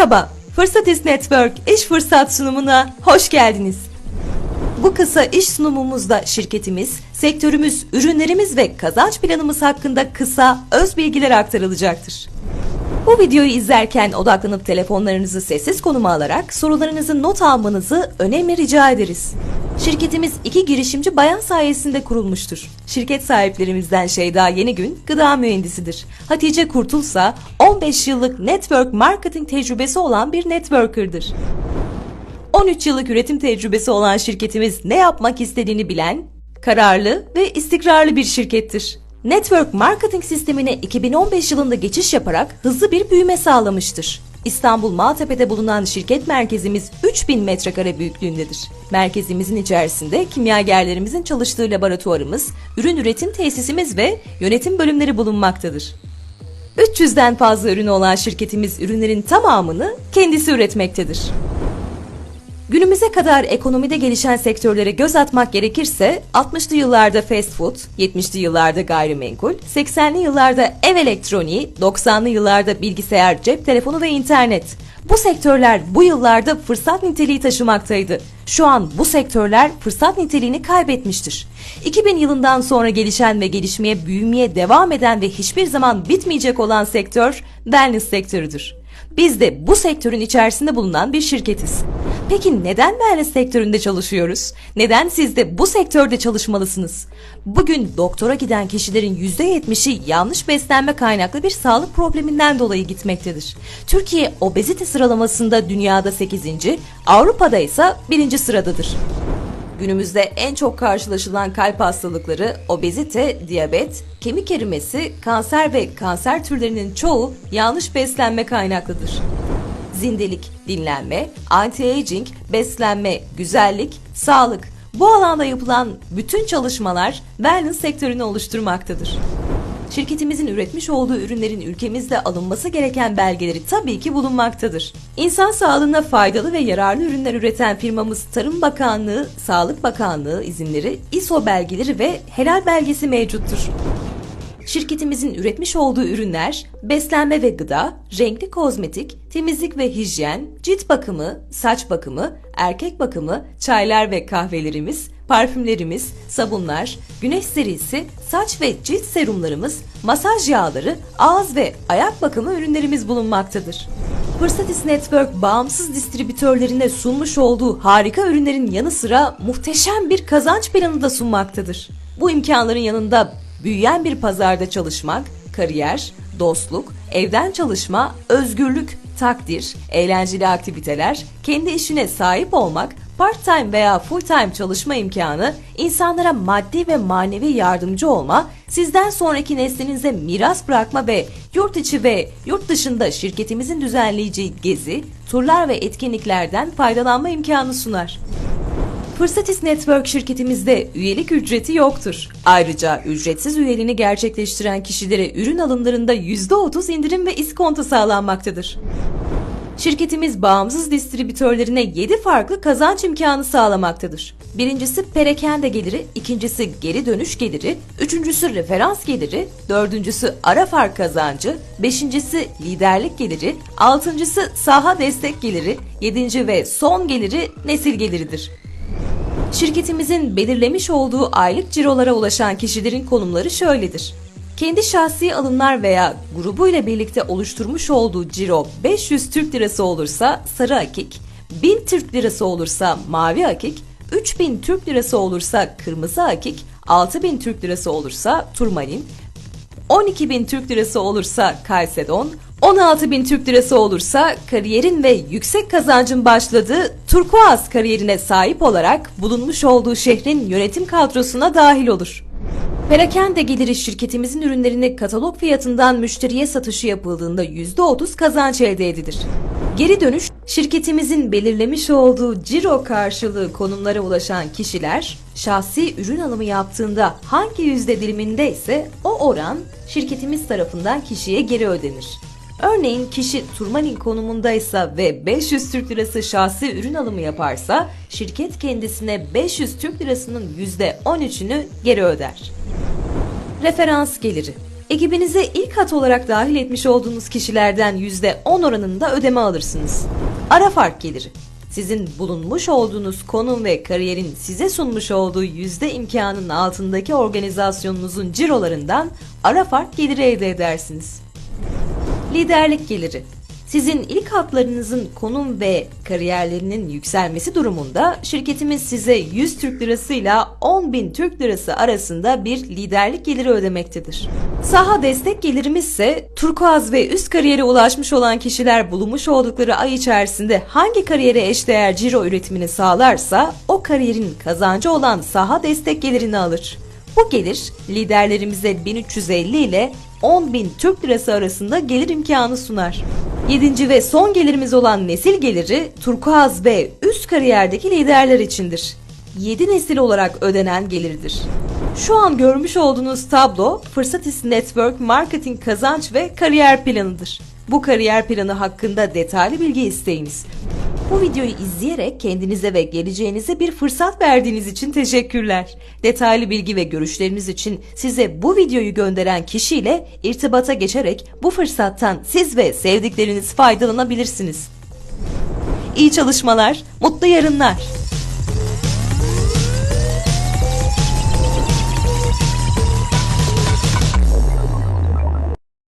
Merhaba, Fırsatis Network iş fırsat sunumuna hoş geldiniz. Bu kısa iş sunumumuzda şirketimiz, sektörümüz, ürünlerimiz ve kazanç planımız hakkında kısa, öz bilgiler aktarılacaktır. Bu videoyu izlerken odaklanıp telefonlarınızı sessiz konuma alarak sorularınızı not almanızı önemli rica ederiz. Şirketimiz iki girişimci bayan sayesinde kurulmuştur. Şirket sahiplerimizden Şeyda Yenigün gıda mühendisidir. Hatice Kurtulsa 15 yıllık network marketing tecrübesi olan bir networker'dır. 13 yıllık üretim tecrübesi olan şirketimiz ne yapmak istediğini bilen, kararlı ve istikrarlı bir şirkettir. Network marketing sistemine 2015 yılında geçiş yaparak hızlı bir büyüme sağlamıştır. İstanbul Maltepe'de bulunan şirket merkezimiz 3000 metrekare büyüklüğündedir. Merkezimizin içerisinde kimyagerlerimizin çalıştığı laboratuvarımız, ürün üretim tesisimiz ve yönetim bölümleri bulunmaktadır. 300'den fazla ürünü olan şirketimiz ürünlerin tamamını kendisi üretmektedir. Günümüze kadar ekonomide gelişen sektörlere göz atmak gerekirse 60'lı yıllarda fast food, 70'li yıllarda gayrimenkul, 80'li yıllarda ev elektroniği, 90'lı yıllarda bilgisayar, cep telefonu ve internet. Bu sektörler bu yıllarda fırsat niteliği taşımaktaydı. Şu an bu sektörler fırsat niteliğini kaybetmiştir. 2000 yılından sonra gelişen ve gelişmeye, büyümeye devam eden ve hiçbir zaman bitmeyecek olan sektör wellness sektörüdür. Biz de bu sektörün içerisinde bulunan bir şirketiz. Peki neden wellness sektöründe çalışıyoruz? Neden siz de bu sektörde çalışmalısınız? Bugün doktora giden kişilerin %70'i yanlış beslenme kaynaklı bir sağlık probleminden dolayı gitmektedir. Türkiye obezite sıralamasında dünyada 8. Avrupa'da ise 1. sıradadır. Günümüzde en çok karşılaşılan kalp hastalıkları obezite, diyabet, kemik erimesi, kanser ve kanser türlerinin çoğu yanlış beslenme kaynaklıdır. Zindelik, dinlenme, anti-aging, beslenme, güzellik, sağlık bu alanda yapılan bütün çalışmalar wellness sektörünü oluşturmaktadır. Şirketimizin üretmiş olduğu ürünlerin ülkemizde alınması gereken belgeleri tabii ki bulunmaktadır. İnsan sağlığına faydalı ve yararlı ürünler üreten firmamız Tarım Bakanlığı, Sağlık Bakanlığı izinleri, ISO belgeleri ve helal belgesi mevcuttur. Şirketimizin üretmiş olduğu ürünler beslenme ve gıda, renkli kozmetik, temizlik ve hijyen, cilt bakımı, saç bakımı, erkek bakımı, çaylar ve kahvelerimiz, parfümlerimiz, sabunlar, güneş serisi, saç ve cilt serumlarımız, masaj yağları, ağız ve ayak bakımı ürünlerimiz bulunmaktadır. Fırsatis Network bağımsız distribütörlerine sunmuş olduğu harika ürünlerin yanı sıra muhteşem bir kazanç planı da sunmaktadır. Bu imkanların yanında büyüyen bir pazarda çalışmak, kariyer, dostluk, evden çalışma, özgürlük, takdir, eğlenceli aktiviteler, kendi işine sahip olmak, part-time veya full-time çalışma imkanı, insanlara maddi ve manevi yardımcı olma, sizden sonraki neslinize miras bırakma ve yurt içi ve yurt dışında şirketimizin düzenleyeceği gezi, turlar ve etkinliklerden faydalanma imkanı sunar. Fırsatis Network şirketimizde üyelik ücreti yoktur. Ayrıca ücretsiz üyeliğini gerçekleştiren kişilere ürün alımlarında %30 indirim ve iskonto sağlanmaktadır. Şirketimiz bağımsız distribütörlerine 7 farklı kazanç imkanı sağlamaktadır. Birincisi perakende geliri, ikincisi geri dönüş geliri, üçüncüsü referans geliri, dördüncüsü ara fark kazancı, beşincisi liderlik geliri, altıncısı saha destek geliri, yedinci ve son geliri nesil geliridir. Şirketimizin belirlemiş olduğu aylık cirolara ulaşan kişilerin konumları şöyledir. Kendi şahsi alımlar veya grubuyla birlikte oluşturmuş olduğu ciro 500 Türk Lirası olursa sarı akik, 1000 Türk Lirası olursa mavi akik, 3000 Türk Lirası olursa kırmızı akik, 6000 Türk Lirası olursa turmalin, 12 bin Türk Lirası olursa Kalsedon, 16 bin Türk Lirası olursa kariyerin ve yüksek kazancın başladığı turkuaz kariyerine sahip olarak bulunmuş olduğu şehrin yönetim kadrosuna dahil olur. Perakende geliri şirketimizin ürünlerini katalog fiyatından müşteriye satışı yapıldığında %30 kazanç elde edilir. Geri dönüş, şirketimizin belirlemiş olduğu ciro karşılığı konumlara ulaşan kişiler, şahsi ürün alımı yaptığında hangi yüzde diliminde ise o oran şirketimiz tarafından kişiye geri ödenir. Örneğin kişi turmalin konumundaysa ve 500 Türk Lirası şahsi ürün alımı yaparsa şirket kendisine 500 Türk Lirasının %13'ünü geri öder. Referans geliri Ekibinize ilk hat olarak dahil etmiş olduğunuz kişilerden %10 oranında ödeme alırsınız. Ara fark geliri. Sizin bulunmuş olduğunuz konum ve kariyerin size sunmuş olduğu yüzde imkanın altındaki organizasyonunuzun cirolarından ara fark geliri elde edersiniz. Liderlik geliri. Sizin ilk hatlarınızın konum ve kariyerlerinin yükselmesi durumunda şirketimiz size 100 Türk Lirası ile 10 bin Türk Lirası arasında bir liderlik geliri ödemektedir. Saha destek gelirimiz ise turkuaz ve üst kariyere ulaşmış olan kişiler bulunmuş oldukları ay içerisinde hangi kariyere eşdeğer ciro üretimini sağlarsa o kariyerin kazancı olan saha destek gelirini alır. Bu gelir liderlerimize 1350 ile 10.000 Türk Lirası arasında gelir imkanı sunar. Yedinci ve son gelirimiz olan nesil geliri turkuaz ve üst kariyerdeki liderler içindir. 7 nesil olarak ödenen gelirdir. Şu an görmüş olduğunuz tablo Fırsatist Network Marketing kazanç ve kariyer planıdır. Bu kariyer planı hakkında detaylı bilgi isteyiniz. Bu videoyu izleyerek kendinize ve geleceğinize bir fırsat verdiğiniz için teşekkürler. Detaylı bilgi ve görüşleriniz için size bu videoyu gönderen kişiyle irtibata geçerek bu fırsattan siz ve sevdikleriniz faydalanabilirsiniz. İyi çalışmalar, mutlu yarınlar.